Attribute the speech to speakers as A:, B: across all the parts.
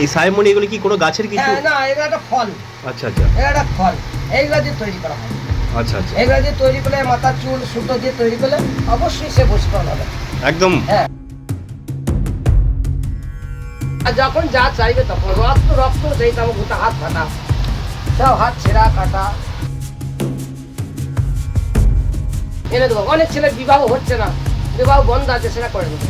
A: এই সাইমনি এগুলো কি কোনো গাছের কিছু?
B: হ্যাঁ না এটা একটা ফল।
A: আচ্ছা আচ্ছা।
B: এটা একটা ফল। এইগুলা দিয়ে তৈরি করা হয়।
A: আচ্ছা আচ্ছা।
B: এইগুলা দিয়ে তৈরি করলে মাথার চুল সুতো দিয়ে তৈরি করলে অবশ্যই সে বসতে হবে
A: একদম।
B: হ্যাঁ। আর যখন যা চাইবে তখন রক্ত রক্ত সেই তখন গোটা হাত ফাটা। সব হাত ছেঁড়া কাটা। এনে দেবো। অনেক ছেলে বিবাহ হচ্ছে না। বিবাহ বন্ধ আছে সেটা করে দেবো।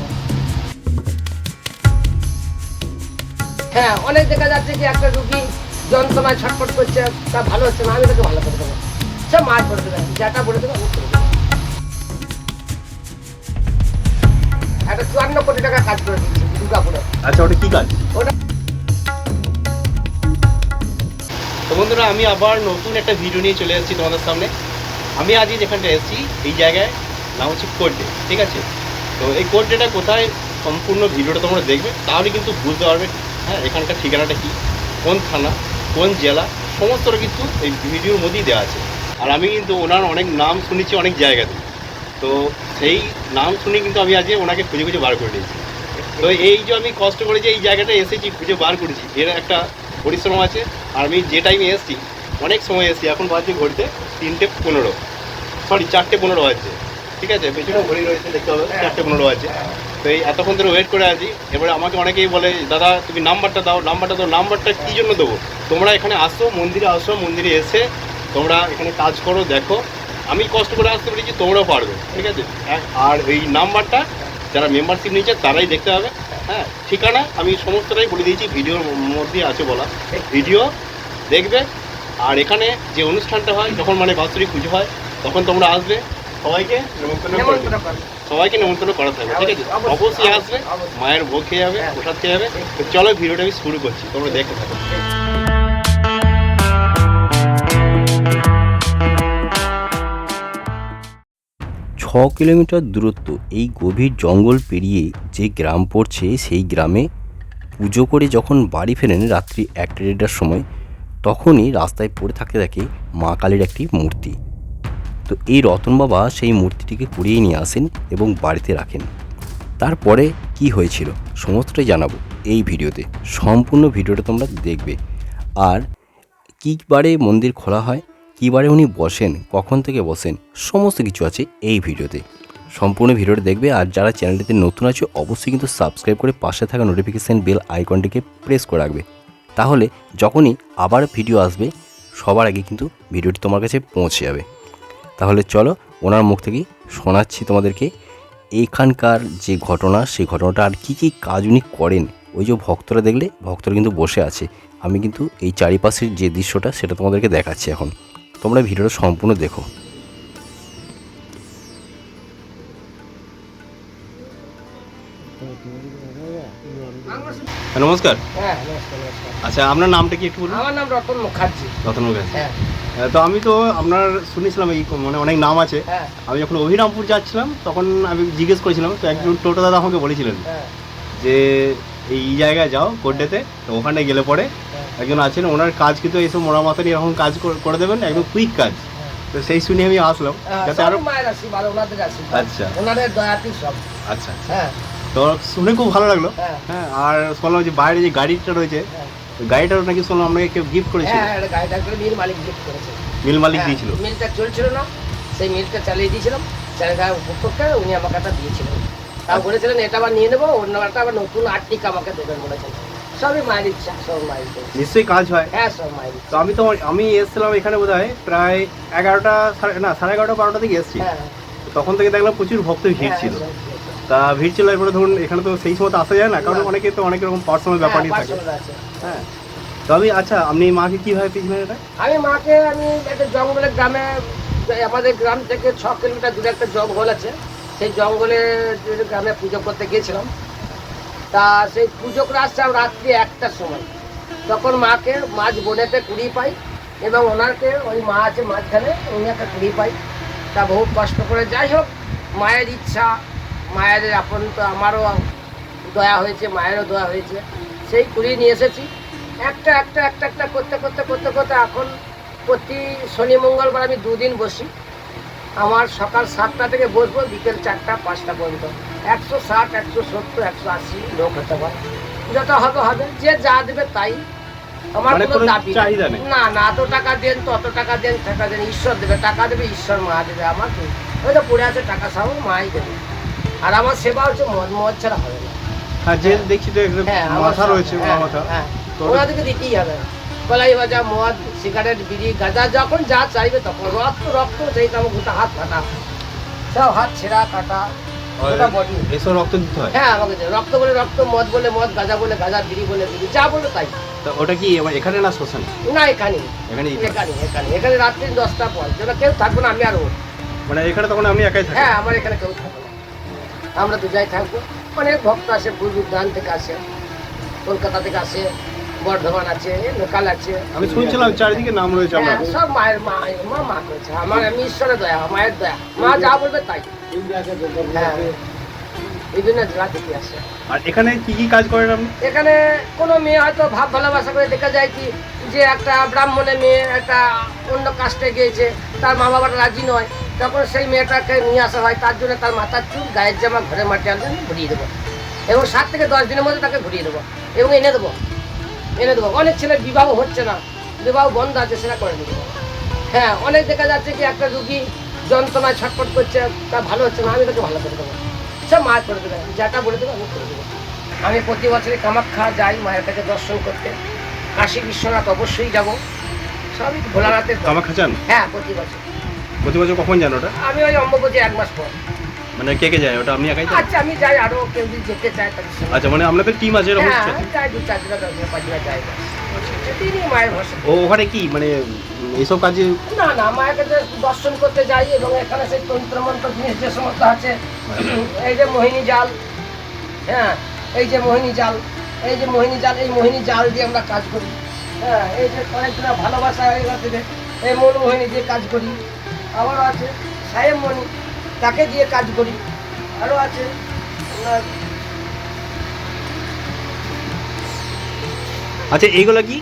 B: হ্যাঁ অনেক দেখা যাচ্ছে যে একটা রুগী যন্ত্রণায় ছটফট করছে তা ভালো হচ্ছে না আমি তাকে ভালো করে দেবো। সব মাছ করে দেবে যেটা বলে দেবো আমি করে দেবো। একটা চুয়ান্ন কোটি টাকা কাজ করে দিচ্ছি দুর্গাপুরে।
A: আচ্ছা ওটা কি কাজ?
B: ওটা
A: তো বন্ধুরা আমি আবার নতুন একটা ভিডিও নিয়ে চলে এসেছি তোমাদের সামনে। আমি আজই যেখানটা এসেছি এই জায়গায় নাম হচ্ছে কোর্টে ঠিক আছে? তো এই কোর্টেটা কোথায় সম্পূর্ণ ভিডিওটা তোমরা দেখবে তাহলে কিন্তু বুঝতে পারবে হ্যাঁ এখানকার ঠিকানাটা কি? কোন থানা, কোন জেলা, সমস্তটা কিন্তু এই ভিডিওর মধ্যেই দেওয়া আছে। আর আমি কিন্তু ওনার অনেক নাম শুনেছি অনেক জায়গাতে। তো সেই নাম শুনে কিন্তু আমি আজকে ওনাকে খুঁজে খুঁজে বার করে নিয়েছি তো এই যে আমি কষ্ট করে যে এই জায়গাটা এসেছি, খুঁজে বার করেছি, এর একটা পরিশ্রম আছে। আর আমি যে টাইমে এসেছি, অনেক সময় এসেছি, এখন বাজছে ঘড়িতে তিনটে পনেরো। সরি চারটে পনেরো বাজছে। ঠিক আছে পেছনে ঘড়ি রয়েছে, দেখতে হবে, চারটে পনেরো আছে। তো এই এতক্ষণ ধরে ওয়েট করে আছি। এবারে আমাকে অনেকেই বলে, দাদা, তুমি নাম্বারটা দাও নাম্বারটা দাও, নাম্বারটা কী জন্য দেবো? তোমরা এখানে আসো, মন্দিরে আসো, মন্দিরে এসে তোমরা এখানে কাজ করো, দেখো। আমি কষ্ট করে আসতে পেরেছি, তোমরাও পারবে, ঠিক আছে? আর এই নাম্বারটা যারা মেম্বারশিপ নিয়েছে, তারাই দেখতে হবে। হ্যাঁ ঠিকানা আমি সমস্তটাই বলে দিয়েছি, ভিডিওর মধ্যে আছে বলা। ভিডিও দেখবে, আর এখানে যে অনুষ্ঠানটা হয়, যখন মানে বাৎসরিক পুজো হয়, তখন তোমরা আসবে। সবাইকে নেমন্তন্ন করবে সবাইকে নেমন্তন্ন করা থাকবে ঠিক আছে?
B: অবশ্যই,
A: আসবে মায়ের ভোগ খেয়ে যাবে
B: হ্যাঁ।
A: প্রসাদ খেয়ে যাবে। তো চলো ভিডিওটা আমি শুরু করছি তোমরা দেখতে থাকো।
C: ছ কিলোমিটার দূরত্ব এই গভীর জঙ্গল পেরিয়ে যে গ্রাম পড়ছে সেই গ্রামে পুজো করে যখন বাড়ি ফেরেন রাত্রি একটা দেড়টার সময় তখনই রাস্তায় পড়ে থাকতে থাকে মা কালীর একটি মূর্তি। তো এই রতন বাবা সেই মূর্তিটিকে কুড়িয়ে নিয়ে আসেন এবং বাড়িতে রাখেন। তারপরে কি হয়েছিল সমস্তটাই জানাব এই ভিডিওতে। সম্পূর্ণ ভিডিওটা তোমরা দেখবে। আর কী বারে মন্দির খোলা হয়, কী বারে উনি বসেন, কখন থেকে বসেন, সমস্ত কিছু আছে এই ভিডিওতে। সম্পূর্ণ ভিডিওটা দেখবে আর যারা চ্যানেলটিতে নতুন আছে, অবশ্যই কিন্তু সাবস্ক্রাইব করে পাশে থাকা নোটিফিকেশান বেল আইকনটিকে প্রেস করে রাখবে। তাহলে যখনই আবার ভিডিও আসবে, সবার আগে কিন্তু ভিডিওটি তোমার কাছে পৌঁছে যাবে। তাহলে চলো ওনার মুখ থেকেই শোনাচ্ছি তোমাদেরকে। এইখানকার যে ঘটনা সেই ঘটনাটা আর কী কী কাজ উনি করেন ওই যে ভক্তরা দেখলে ভক্তরা কিন্তু বসে আছে। আমি কিন্তু এই চারিপাশের যে দৃশ্যটা সেটা তোমাদেরকে দেখাচ্ছি এখন। তোমরা ভিডিওটা সম্পূর্ণ দেখো।
A: হ্যাঁ, নমস্কার।
B: হ্যাঁ নমস্কার
A: আচ্ছা আপনার নামটা কি একটু বলুন?
B: আমার নাম রতন মুখার্জি।
A: রতন মুখার্জি।
B: হ্যাঁ।
A: তো আমি তো আপনার শুনেছিলাম এই মানে অনেক নাম আছে।
B: হ্যাঁ।
A: আমি যখন অভিরামপুর যাচ্ছিলাম তখন আমি জিজ্ঞেস করেছিলাম তো একজন টোটো দাদা আমাকে বলেছিলেন
B: হ্যাঁ।
A: যে এই জায়গায় যাও কোড্ডেতে তো ওখানে গেলে পরে
B: হ্যাঁ।
A: একজন আছেন ওনার কাজ কিন্তু এইসব মোড়ামাতারি এরকম কাজ করে দেবেন একদম কুইক কাজ। তো সেই শুনে আমি আসলাম যাতে
B: আরও
A: আচ্ছা।
B: ওনাদের দয়াতেই সব।
A: আচ্ছা আচ্ছা।
B: হ্যাঁ।
A: তো শুনে খুব ভালো লাগল।
B: হ্যাঁ।
A: হ্যাঁ আর শুনলাম যে বাইরে যে গাড়িটা রয়েছে
B: হ্যাঁ।
A: গাড়িটাও নাকি শুনলাম আপনাকে কেউ গিফট করেছিল?
B: হ্যাঁ এটা গাড়িটা করে মিল মালিক গিফট করেছে।
A: মিল মালিক
B: হ্যাঁ,
A: দিয়েছিল?
B: মিলটা চলছিল না সেই মিলটা চালিয়ে দিয়েছিলাম। চালিয়ে উপরটা উনি আমাকে একটা দিয়েছিলেন। তা বলেছিলেন এটা আবার নিয়ে নেব অন্য একটা আবার নতুন আর্টিক আমাকে দেবেন বলেছেন সবই মায়ের ইচ্ছা সব মায়ের।
A: নিশ্চয়ই কাজ হয়।
B: হ্যাঁ সব মায়ের
A: তো আমি তো আমি এসেছিলাম এখানে বোধ হয় প্রায় এগারোটা না সাড়ে এগারোটা বারোটা থেকে এসেছি।
B: হ্যাঁ।
A: তখন থেকে দেখলাম প্রচুর ভক্ত ভিড়
B: হ্যাঁ,
A: ছিল। তা ভিড় ছিল এরপরে ধরুন এখানে তো সেই সময় তো আসা যায় না কারণ অনেকে তো অনেক রকম পার্সোনাল ব্যাপারই
B: হ্যাঁ,
A: থাকে। হ্যাঁ। তো আমি আচ্ছা আপনি মাকে কীভাবে পিছনে এটা
B: আমি মাকে আমি একটা জঙ্গলের গ্রামে আমাদের গ্রাম থেকে ছ কিলোমিটার দূরে একটা জঙ্গল আছে। সেই জঙ্গলে গ্রামে পুজো করতে গিয়েছিলাম। তা সেই পুজো করে আসছিলাম রাত্রি একটার সময়। তখন মাকে মাছ বনেতে কুড়ি পাই এবং ওনাকে ওই মা আছে মাঝখানে উনি একটা কুড়ি পাই। তা বহু কষ্ট করে যাই হোক মায়ের ইচ্ছা মায়ের আপন তো আমারও দয়া হয়েছে মায়েরও দয়া হয়েছে। সেই কুড়ি নিয়ে এসেছি। একটা একটা একটা একটা করতে করতে করতে করতে এখন প্রতি শনি মঙ্গলবার আমি দুদিন বসি। আমার সকাল সাতটা থেকে বসবো বিকেল চারটা পাঁচটা পর্যন্ত। একশো ষাট একশো সত্তর একশো আশি লোক হতে পারে। যত হবে হবে। যে যা দেবে তাই। আমার
A: মানে
B: কোনো দাবি? না না এত টাকা দেন তত টাকা দেন টাকা দেন ঈশ্বর দেবে টাকা দেবে ঈশ্বর মা দেবে আমার কি ওই তো পড়ে আছে টাকা সব মাই দেবে। আর আমার সেবা হচ্ছে মদ মদ ছাড়া হবে না।
A: যে দেখছি তো একদম
B: হ্যাঁ
A: মাথা রয়েছে
B: হ্যাঁ,
A: মাথা।
B: হ্যাঁ।
A: তো
B: দিতেই হবে। কলাই ভাজা মদ সিগারেট বিড়ি গাঁজা যখন যা চাইবে তখন রক্ত রক্ত সেই আমার গোটা হাত কাটা। সব হাত ছেঁড়া কাটা
A: এসব রক্ত দিতে হয়?
B: হ্যাঁ আমাকে রক্ত বলে রক্ত মদ বলে মদ গাঁজা বলে গাঁজা বিড়ি বলে বিড়ি যা বলে তাই।
A: তো ওটা কি এখানে না শ্মশানে?
B: না এখানে
A: এখানে
B: এখানে এখানে এখানে রাত্রি দশটা পর। যেন কেউ থাকব না আমি আর
A: মানে এখানে তখন আপনি একাই
B: হ্যাঁ আমার এখানে কেউ থাকব না। আমরা তো যাই থাকব। অনেক ভক্ত আসে পূর্ব দান থেকে আসে কলকাতা থেকে আসে বর্ধমান আছে লোকাল আছে।
A: আমি শুনছিলাম চারিদিকে নাম রয়েছে
B: হ্যাঁ,
A: আপনার
B: সব মায়ের মা মা মা করেছে। আমার আমি ঈশ্বরের দয়া মায়ের দয়া। মা যা বলবে তাই। হ্যাঁ। এই জন্য জেলা থেকে আসে।
A: আর এখানে কি কি কাজ করেন আপনি?
B: এখানে কোনো মেয়ে হয়তো ভাব ভালোবাসা করে দেখা যায় কি যে একটা ব্রাহ্মণের মেয়ে একটা অন্য কাস্টে গিয়েছে তার মা বাবাটা রাজি নয়। তখন সেই মেয়েটাকে নিয়ে আসা হয় তার জন্য তার মাথার চুল গায়ের জামা ঘরে মাঠে আনতে আমি ঘুরিয়ে দেবো। এবং সাত থেকে দশ দিনের মধ্যে তাকে ঘুরিয়ে দেবো এবং এনে দেবো। এনে দেবো। অনেক ছেলে বিবাহ হচ্ছে না বিবাহ বন্ধ আছে সেটা করে দেবো। হ্যাঁ অনেক দেখা যাচ্ছে কি একটা রুগী যন্ত্রণায় ছটফট করছে তা ভালো হচ্ছে না আমি তাকে ভালো করে দেবো। সব মা করে দেবে যেটা বলে দেবে আমি করে দেবো। আমি প্রতি বছরে কামাখ্যা যাই মায়ের কাছে দর্শন করতে। কাশী বিশ্বনাথ অবশ্যই যাব। সবই ভোলানাথের
A: কামাখ্যা যান?
B: হ্যাঁ প্রতি বছর।
A: প্রতি বছর কখন যান ওটা?
B: আমি ওই অম্বুবচী এক মাস পর।
A: মানে কে কে যায়? ওটা আপনি একাই যান
B: আচ্ছা আমি যাই আরও কেউ যদি যেতে চায় তাদের সঙ্গে।
A: আচ্ছা মানে আপনাদের টিম আছে এরকম
B: হ্যাঁ? আমি যাই দু চার দিন দশ পাঁচ দিন যাই। ব্যাস। মায়ের ভরসা।
A: ও ওখানে কি? মানে উম, এইসব কাজে
B: না না মায়ের কাছে দর্শন করতে যাই এবং এখানে সেই তন্ত্র মন্ত্র জিনিস যে সমস্ত আছে এই যে মোহিনী জাল হ্যাঁ এই যে মোহিনী জাল এই যে মোহিনী জাল এই মোহিনী জাল দিয়ে আমরা কাজ করি। হ্যাঁ এই যে কয়েকজনা ভালোবাসা গেছে এই মন মোহিনী দিয়ে কাজ করি। আবারও আছে সাহেব মণি তাকে দিয়ে কাজ করি। আরও আছে
A: আচ্ছা এইগুলো কি?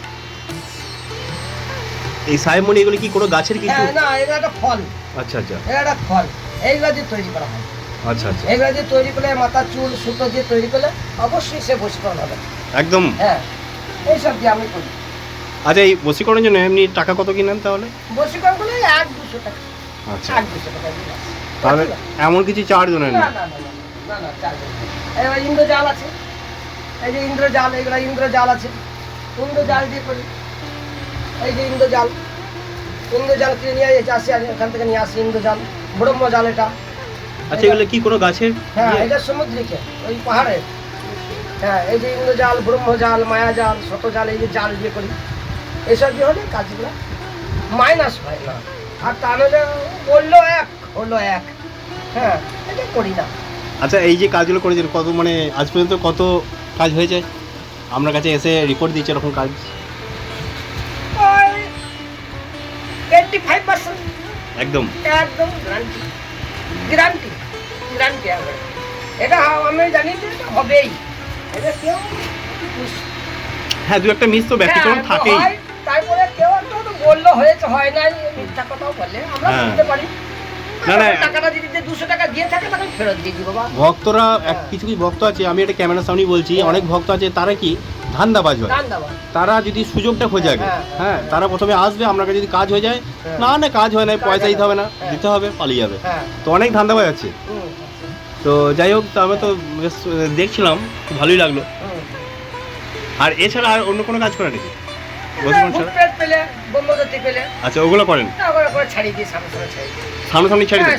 A: এই সাহেবমণি এগুলো কি কোনো গাছের কিছু?
B: হ্যাঁ না এটা একটা ফল।
A: আচ্ছা আচ্ছা।
B: এটা একটা ফল। এইগুলো দিয়ে তৈরি করা হয়।
A: আচ্ছা আচ্ছা।
B: এগুলো দিয়ে তৈরি করলে মাথা চুল সুতো দিয়ে তৈরি করলে অবশ্যই সে বশীকরণ হবে।
A: একদম।
B: হ্যাঁ এইসব দিয়ে আমি করি।
A: আচ্ছা এই বসীকরণের জন্য এমনি টাকা কত কি নেন তাহলে?
B: বশীকরণ করলে এক দুশো টাকা।
A: আচ্ছা।
B: দুশো টাকা আসে।
A: তাহলে এমন কিছু চার্জ নেন
B: না।
A: না
B: না না না, না না চার্জ এবার ইন্দ্রজাল আছে। এই যে ইন্দ্রজাল এগুলো ইন্দ্রজাল আছে। ইন্দ্রজাল দিয়ে করি। এই যে ইন্দ্রজাল ইন্দ্রজাল কিনে নিয়ে এসে আসি আমি এখান থেকে নিয়ে আসি ইন্দ্রজাল ব্রহ্মজাল এটা।
A: আচ্ছা এগুলো কি কোনো গাছের?
B: হ্যাঁ? এটা সমুদ্রিকে ওই পাহাড়ে হ্যাঁ এই যে ইন্দ্রজাল ব্রহ্মজাল মায়াজাল শতজাল এই যে জাল দিয়ে করি। এইসব দিয়ে হলে কাজগুলো মাইনাস হয় না। আর তা নাহলে বলল এক। হলো এক। হ্যাঁ। এটা করি না।
A: আচ্ছা এই যে কাজগুলো করেছেন কত মানে আজ পর্যন্ত কত কাজ হয়েছে? আপনার কাছে এসে রিপোর্ট দিচ্ছে এরকম কাজ?
B: এইটটি ফাইভ পার্সেন্ট
A: একদম।
B: একদম গ্যারান্টি গ্যারান্টি এটা আমি জানি যে এটা হবেই। এটা কেউ
A: হ্যাঁ দু একটা মিস তো ব্যক্তিক্রম
B: হ্যাঁ,
A: থাকেই।
B: হয়, তারপরে কেউ একটা তো বলল হয়েছে হয় নাই। মিথ্যা কথাও বলে আমরা
A: হ্যাঁ।
B: বুঝতে পারি।
A: না, না।
B: টাকাটা যদি যে দুশো টাকা দিয়ে থাকে তাকে ফেরত দিয়ে দিই বাবা।
A: ভক্তরা এক
B: হ্যাঁ।
A: কিছু কিছু ভক্ত আছে আমি এটা ক্যামেরার সামনেই বলছি অনেক ভক্ত আছে তারা কি? ধান্দাবাজ হয়।
B: দান দেওয়া
A: তারা যদি সুযোগটা খোঁজে আগে
B: হ্যাঁ,
A: হ্যাঁ। তারা প্রথমে আসবে আপনার কাছে যদি কাজ হয়ে যায়
B: হ্যাঁ।
A: না না কাজ হয় না পয়সা দিতে হবে না
B: হ্যাঁ।
A: দিতে হবে পালিয়ে যাবে।
B: হ্যাঁ।
A: তো অনেক ধান্দাবাজ আছে।
B: হুম,
A: তো যাই হোক তো আমি তো বেশ আহ, দেখছিলাম খুব ভালোই লাগল।
B: হুম।
A: আর এছাড়া আর অন্য কোনো কাজ করে নাকি আচ্ছা ওগুলো করেন? সামনাসামনি ছেড়ে
B: হ্যাঁ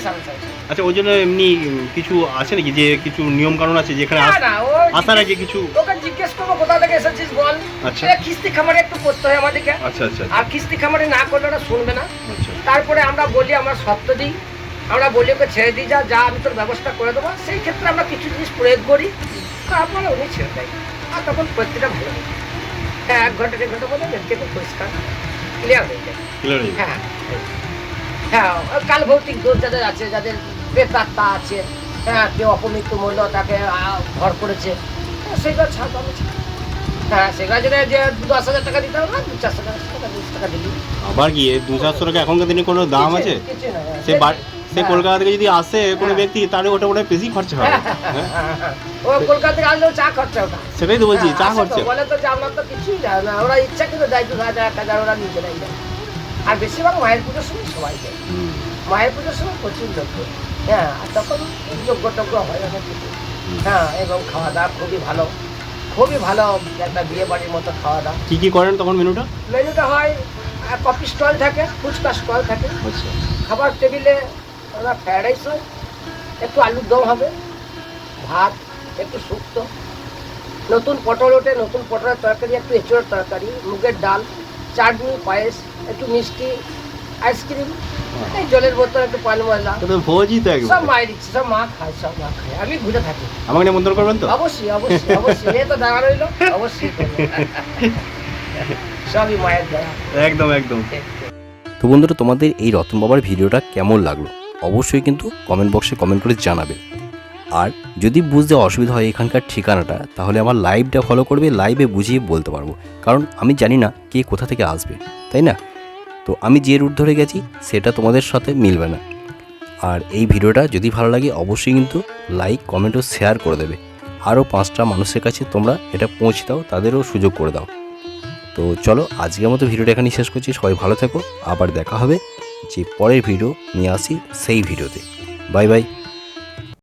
A: আচ্ছা ওই জন্য এমনি কিছু আছে নাকি? যে কিছু নিয়ম কানুন আছে যেখানে আসার আগে কিছু
B: ওকে জিজ্ঞেস করব কোথা থেকে এসেছিস বল।
A: আচ্ছা।
B: এটা খামারে একটু করতে হয় আমাদেরকে।
A: আচ্ছা আচ্ছা
B: আর কিস্তি খামারে না করলে ওরা শুনবে না। তারপরে আমরা বলি আমরা সত্য দিই। আমরা বলি ওকে ছেড়ে দিই যা যা আমি তোর ব্যবস্থা করে দেবো। সেই ক্ষেত্রে আমরা কিছু জিনিস প্রয়োগ করি। তারপরে উনি ছেড়ে দেয়। আর তখন প্রত্যেকটা ভালো। হয়। হ্যাঁ এক ঘণ্টা দেড় ঘণ্টার মধ্যে দেখতে পরিষ্কার ক্লিয়ার হয়ে যায়
A: হয়ে।
B: হ্যাঁ হ্যাঁ কাল ভৌতিক দোষ যাদের আছে যাদের বেতাত্মা আছে হ্যাঁ কেউ অপমৃত্যু মূল্য তাকে ঘর করেছে হ্যাঁ, সেগুলো ছাড় পাবো। হ্যাঁ সেগুলো যেটা যে দশ হাজার টাকা দিতে হবে না দু চারশো টাকা টাকা দিবি
A: আবার কি দু চারশো টাকা এখনকার দিনে কোনো দাম আছে
B: হ্যাঁ।
A: সে বাড়ি সে
B: হ্যাঁ।
A: কলকাতা থেকে যদি আসে কোনো
B: হ্যাঁ।
A: ব্যক্তি তাহলে ওটা ওটা বেশি খরচা হবে। হ্যাঁ?
B: ও কলকাতা থেকে আসলেও চা খরচা ওটা
A: সেটাই তো বলছি চা খরচা।
B: বলে তো যে আমরা তো কিছুই যায় না ওরা ইচ্ছা কিন্তু দেয় দু হাজার এক হাজার ওরা নিজেরাই আর বেশিরভাগ মায়ের পুজোর সময় সবাই
A: যায়
B: মায়ের পুজোর সময় প্রচুর লোক। হয়। আর তখন যোগ্য টোগ্য হয় অনেক কিছু। হ্যাঁ এবং খাওয়া দাওয়া খুবই ভালো। খুবই ভালো একটা বিয়ে বাড়ির মতো খাওয়া দাওয়া
A: কি কি করেন তখন মেনুটা?
B: মেনুটা হয় কফি স্টল থাকে ফুচকা স্টল থাকে।
A: আচ্ছা।
B: খাবার টেবিলে ওরা ফ্রাইড রাইস হয় একটু আলুর দম হবে ভাত একটু শুক্তো নতুন পটল ওঠে নতুন পটলের তরকারি একটু এঁচড়ের তরকারি মুগের ডাল চাটনি পায়েস একটু মিষ্টি আইসক্রিম এই জলের বোতল একটু পান
A: ভোজই তো
B: সব মায়ের ইচ্ছে সব মা খায় সব মা খায় আমি ঘুরে থাকি।
A: আমাকে নিমন্ত্রণ করবেন তো?
B: অবশ্যই অবশ্যই তো দাঁড়া রইল অবশ্যই সবই মায়ের দয়া।
A: একদম একদম।
C: তো বন্ধুরা তোমাদের এই রতন বাবার ভিডিওটা কেমন লাগল? অবশ্যই কিন্তু কমেন্ট বক্সে কমেন্ট করে জানাবে। আর যদি বুঝতে অসুবিধা হয় এখানকার ঠিকানাটা, তাহলে আমার লাইভটা ফলো করবে লাইভে বুঝিয়ে বলতে পারব। কারণ আমি জানি না কে কোথা থেকে আসবে, তাই না? তো আমি যে রুট ধরে গেছি, সেটা তোমাদের সাথে মিলবে না। আর এই ভিডিওটা যদি ভালো লাগে, অবশ্যই কিন্তু লাইক কমেন্ট ও শেয়ার করে দেবে। আরও পাঁচটা মানুষের কাছে তোমরা এটা পৌঁছে দাও, তাদেরও সুযোগ করে দাও। তো চলো, আজকের মতো ভিডিওটা এখানেই শেষ করছি। সবাই ভালো থেকো, আবার দেখা হবে। যে পরের ভিডিও নিয়ে আসি সেই ভিডিওতে বাই বাই